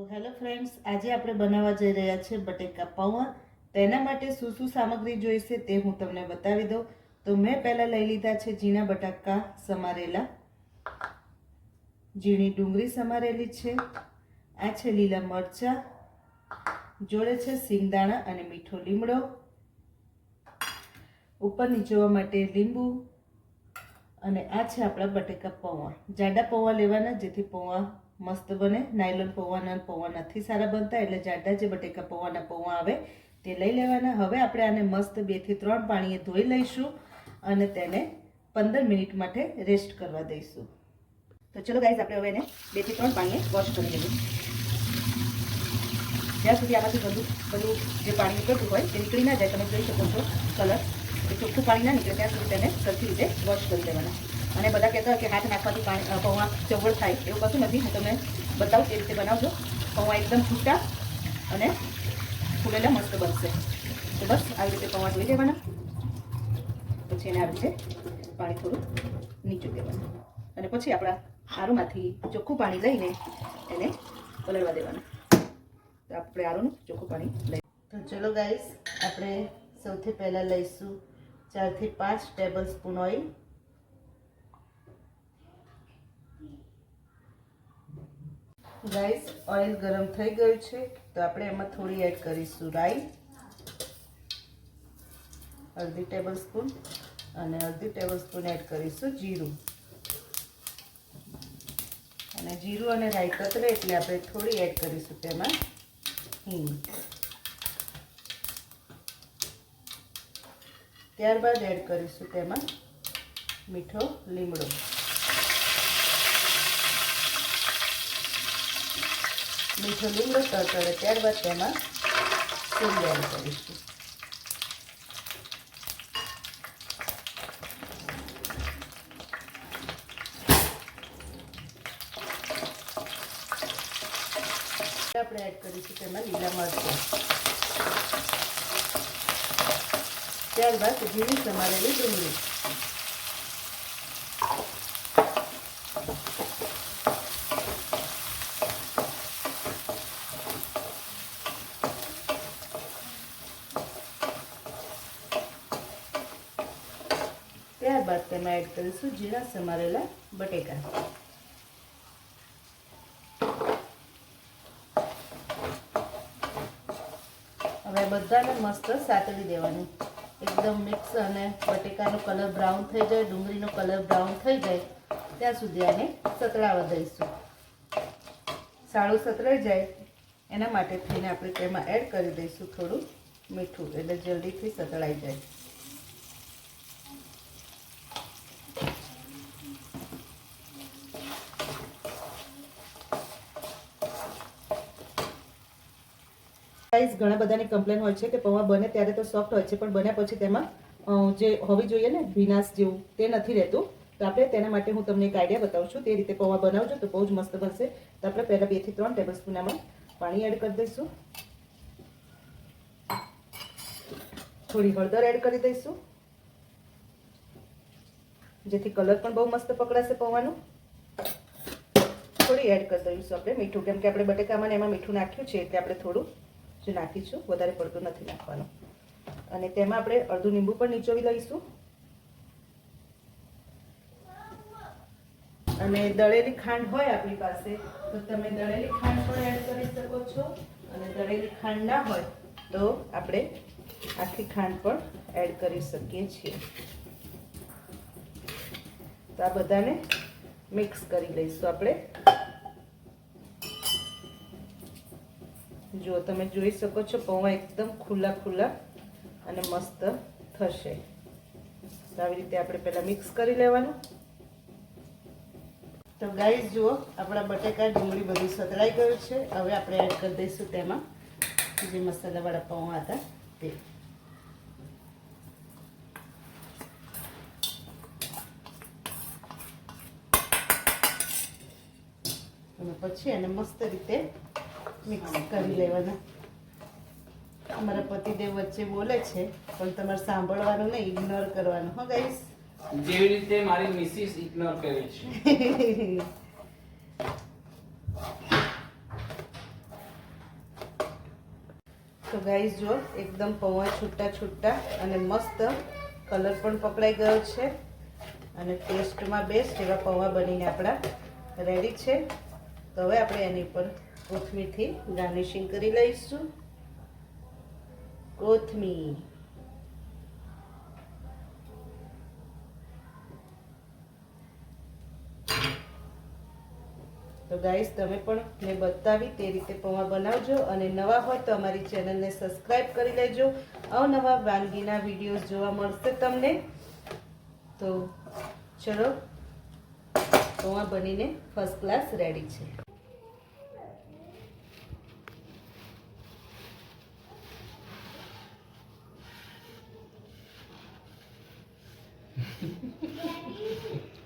Hello friends, આજે આપણે બનાવવા જઈ રહ્યા છે બટેકા પૌવા. તેના માટે શું શું સામગ્રી જોઈશે તે હું તમને બતાવી દઉં. તો મેં પહેલાં લઈ લીધા છે ઝીણા બટાકા સમારેલા. ઝીણી ડુંગળી સમારેલી છે. આ છે લીલા મરચાં. જોડે છે સિંગદાણા અને મીઠો લીમડો. ઉપર નીચોવા માટે લીંબુ. અને આ છે આપણા બટેકા પૌવા. જાડા પૌવા લેવાના, જેથી પૌવા મસ્ત બને. નાયલોન પૌવાના પૌવા નથી સારા બનતા એટલે જાડા જે બટેકા પૌવાના પૌવા આવે તે લઈ લેવાના. હવે આપણે આને મસ્ત બેથી ત્રણ પાણીએ ધોઈ લઈશું અને તેને પંદર મિનિટ માટે રેસ્ટ કરવા દઈશું. તો ચલો ગાઈઝ આપણે હવે એને બેથી ત્રણ પાણીએ વોશ કરી લઈએ. જ્યાં સુધી આમાંથી બધું બધું જે પાણી નીકળતું હોય તે નીકળી ના જાય, તમે જોઈ શકો છો કલર એ ચોખ્ખું પાણી ના નીકળે, ત્યાં સુધી તેને સરખી રીતે વોશ કરી દેવાના અને બધા કહેતા હોય કે હાથ નાખવાથી પાણી પૌવા ચવડ થાય. એવું કશું નથી. હું તમને બતાવું તે રીતે બનાવજો. પૌવા એકદમ છૂટા અને ફૂલેલા મસ્ત બનશે. તો બસ, આવી રીતે પૌવા ધોઈ લેવાના. પછી એને આવી રીતે પાણી થોડું નીચું દેવાનું. અને પછી આપણા આરુમાંથી ચોખ્ખું પાણી લઈને એને પલળવા દેવાના. તો આપણે આરુનું ચોખ્ખું પાણી લઈ તો ચલો ગાઈસ, આપણે સૌથી પહેલાં લઈશું ચારથી પાંચ table spoon oil. Guys oil ગરમ થઈ ગયું છે, તો આપણે એમાં થોડી એડ કરીશું રાઈ અડધી ટેબલ સ્પૂન અને અડધી ટેબલ સ્પૂન એડ કરીશું જીરું. અને જીરું અને રાઈ કતરે એટલે આપણે થોડી એડ કરીશું તેમાં હિંગ. ત્યારબાદ એડ કરીશું તેમાં મીઠો લીમડો. મીઠો લીમડો તળતળે ત્યારબાદ તેમાં સિંગ કરીશું. આપણે એડ કરીશું તેમાં લીલા મરચાં. ત્યારબાદ ઝીણી સમારેલી ડુંગળી. ત્યારબાદ તેમાં એડ કરીશું જીરા, સમારેલા બટેકા. હવે બધાને મસ્ત સાતળી દેવાનું. એકદમ મિક્સ અને બટેકાનો કલર બ્રાઉન થઈ જાય, ડુંગળીનો કલર બ્રાઉન થઈ જાય, ત્યાં સુધી આને સતળાવા દઈશું. સાળું સતળાઈ જાય, એના માટે થઈને આપણે તેમાં એડ કરી દઈશું થોડું મીઠું, એટલે જલ્દીથી સતળાઈ જાય. ગાઈઝ ઘણા બધાની કમ્પ્લેન હોય છે કે પૌવા બને ત્યારે તો સોફ્ટ હોય છે, પણ બન્યા પછી તેમાં જે હોવી જોઈએ ને ભીનાશ જેવું, તે નથી રહેતું. તો આપણે તેના માટે હું તમને એક આઈડિયા બતાવું છું. તે રીતે પૌવા બનાવજો તો બહુ જ મસ્ત બનશે. તો આપણે પહેલાં બેથી ત્રણ ટેબલ સ્પૂન આમાં પાણી એડ કરી દઈશું. થોડી હળદર એડ કરી દઈશું. જેથી કલર પણ બહુ મસ્ત પકડાશે પૌવાનું. થોડી એડ કરી દઈશું આપણે. મીઠું, કેમ કે આપણે બટેકામાં એમાં મીઠું નાખ્યું છે, એટલે આપણે થોડું જે નાખીશું વધારે પડતું નથી નાખવાનું. અને તેમાં આપણે અડધું લીંબુ પણ નીચોવી લઈશું. અને દળેલી ખાંડ હોય આપણી પાસે, તો તમે દળેલી ખાંડ પણ એડ કરી શકો છો. અને દળેલી ખાંડ ના હોય, તો આપણે આખી ખાંડ પણ એડ કરી શકીએ છીએ. તો આ બધાને મિક્સ કરી લઈશું આપણે. જો તમે જોઈ શકો છો પૌવા એકદમ ખુલ્લા ખુલ્લા અને મસ્ત થશે. તો આવી રીતે આપણે પહેલાં મિક્સ કરી લેવાનું. તો ગાઈસ જુઓ, આપણા બટેકા ડુંગળી બધું સતળાઈ ગયું છે. હવે આપણે એડ કરી દઈશું તેમાં જે મસાલાવાળા પૌવા હતા તે. પછી એને મસ્ત રીતે મિક્સ કરી લેવાના અમારા પતિદેવ વચ્ચે બોલે છે પણ તમારે સાંભળવાનું નહીં ઇગ્નોર કરવાનું. હો ગાઈસ જેવી રીતે મારી મિસિસ ઇગ્નોર કરે છે. તો ગાઈસ જો એકદમ પૌવા છૂટા છૂટા અને મસ્ત કલર પણ પકડાઈ ગયો છે. અને ટેસ્ટમાં બેસ્ટ એવા પૌવા બનીને આપણા રેડી છે. તો હવે આપણે એની પર કોથમીરથી ગાર્નિશિંગ કરી લઈશું. કોથમીર. તો ગાઈસ, તમે પણ મેં બતાવી તે રીતે પૌવા બનાવજો અને નવા હોય તો અમારી ચેનલને સબસ્ક્રાઈબ કરી લેજો. અવનવા વાનગીના વિડીયોઝ જોવા મળશે તમને. તો ચલો, પૌવા બનીને ફર્સ્ટ ક્લાસ રેડી છે. ハハハ